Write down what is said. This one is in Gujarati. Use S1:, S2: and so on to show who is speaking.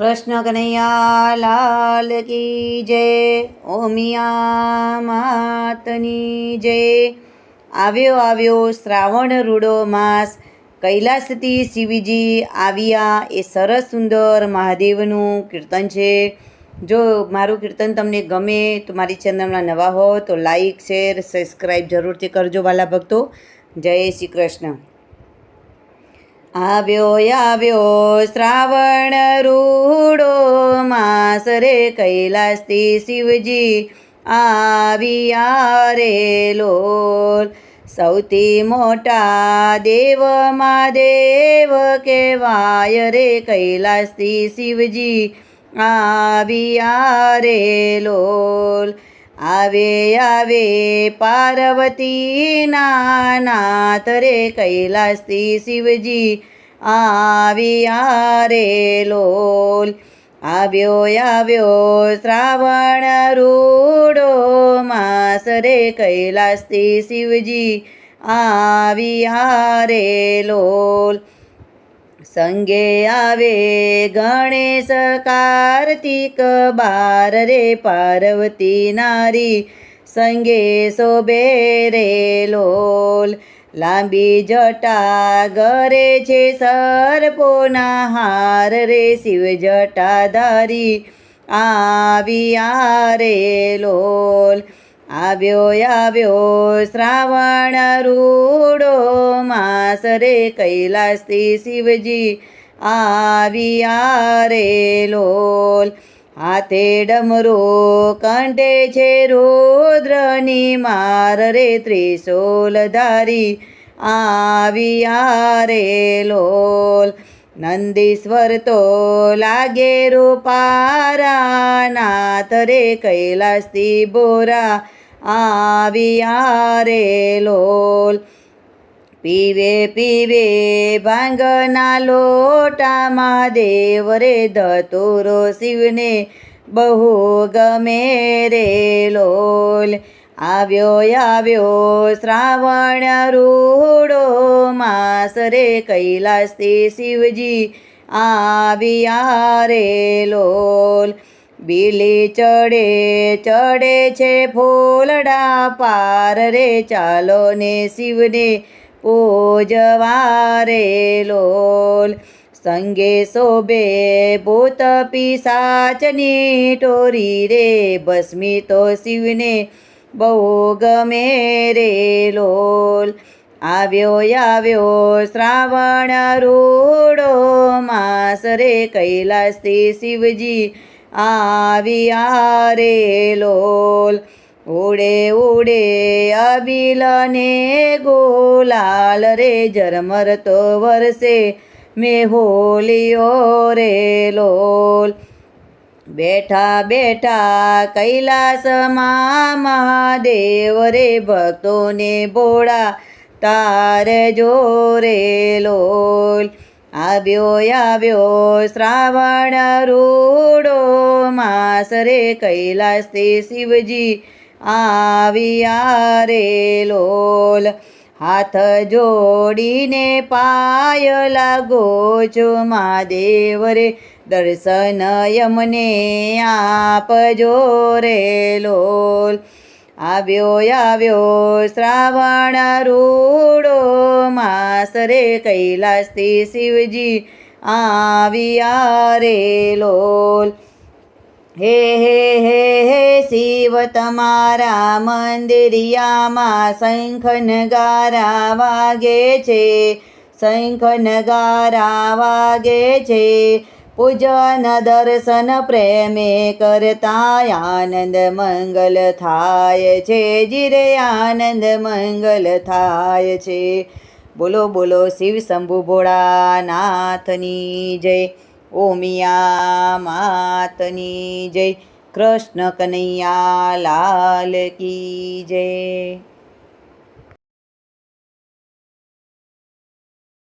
S1: કૃષ્ણ કનૈયા લાલ કી જય. ઓમિયા માતની જય. આવ્યો આવ્યો શ્રાવણ રૂડો માસ. કૈલાસથી શિવજી આવ્યા. એ સરસ સુંદર મહાદેવનું કીર્તન છે. જો મારું કીર્તન તમને ગમે તો મારી ચેનલમાં નવા હો તો લાઈક, શેર, સબસ્ક્રાઈબ જરૂરથી કરજો વાલા ભક્તો. જય શ્રી કૃષ્ણ. આવ્યો આવ્યો, શ્રાવણ રૂડો માસ રે કૈલાસથી શિવજી આવ્યા રે લોલ. સૌથી મોટા દેવમાં દેવ કહેવાય રે કૈલાસથી શિવજી આવ્યા રે લોલ. આવે આવે પાર્વતી નાથ રે કૈલાસથી શિવજી આવ્યા રે લોલ આવ્યો આવ્યો શ્રાવણ રૂડો માસ રે કૈલાસથી શિવજી આવ્યા રે લોલ સંગે આવે ગણેશ, કાર્તિક, બાર રે પાર્વતી નારી. સંગે શોભે રે લોલ, લાંબી જટા ગરે છે સર્પોના હાર રે શિવ જટાધારી. આ રે લોલ આવ્યો આવ્યો, શ્રાવણ રૂડો માસ રે કૈલાસથી શિવજી આવ્યા રે લોલ. હાથે ડમરો કંઠે છે રુદ્રની માર રે ત્રિશૂલ ધારી આવ્યા રે લોલ. નંદીશ્વર તો લાગે રૂપારા, નાથ રે કૈલાસથી બોરા આવ્યા પીવે પીવે ભાંગના લોટામાં દેવ રે ધતુરો શિવને બહુ ગમે રે લોલ આવ્યો આવ્યો શ્રાવણ રૂડો માસ રે કૈલાસથી શિવજી આવ્યા રે લોલ બીલી ચડે ચડે છે ફૂલડા પાર રે, ચાલો ને શિવને પૂજવા રે લોલ. સંગે શોભે ભૂત પિસાચની ટોરી રે ભસ્મી તો શિવને બહુ ગમે રે લોલ. આવ્યો આવ્યો શ્રાવણ રૂડો, માસ રે કૈલાસથી શિવજી આવ્યા રે લોલ ઉડે ઉડે અબિલને ગોલાલ રે ઝરમર તો વરસે મેહોલિયો રે લોલ બેઠા બેઠા કૈલાસમાં મહાદેવ રે ભક્તોને બોળા જો રે લોલ આવ્યો આવ્યો શ્રાવણ રૂડો માસ કૈલાસ તે શિવજી આવ્યા રે લોલ. હાથ જોડીને પાય લાગો છો મહાદેવ રે. દર્શન યમને આપજો રે લોલ. આવ્યો આવ્યો શ્રાવણ રૂડો માસ રે. કૈલાસથી શિવજી આવ્યા રે લોલ. હે હે હે હે, શિવ તમારા મંદિરિયામાં શંખ નગારા વાગે છે શંખ નગારા વાગે છે. પૂજન દર્શન પ્રેમે કરતા આનંદ મંગલ થાય છે, જીરે આનંદ મંગલ થાય છે. બોલો બોલો, શિવ શંભુ ભોળાનાથની જય. ઓમિયા માતની જય. કૃષ્ણ કનૈયા લાલ કી જય.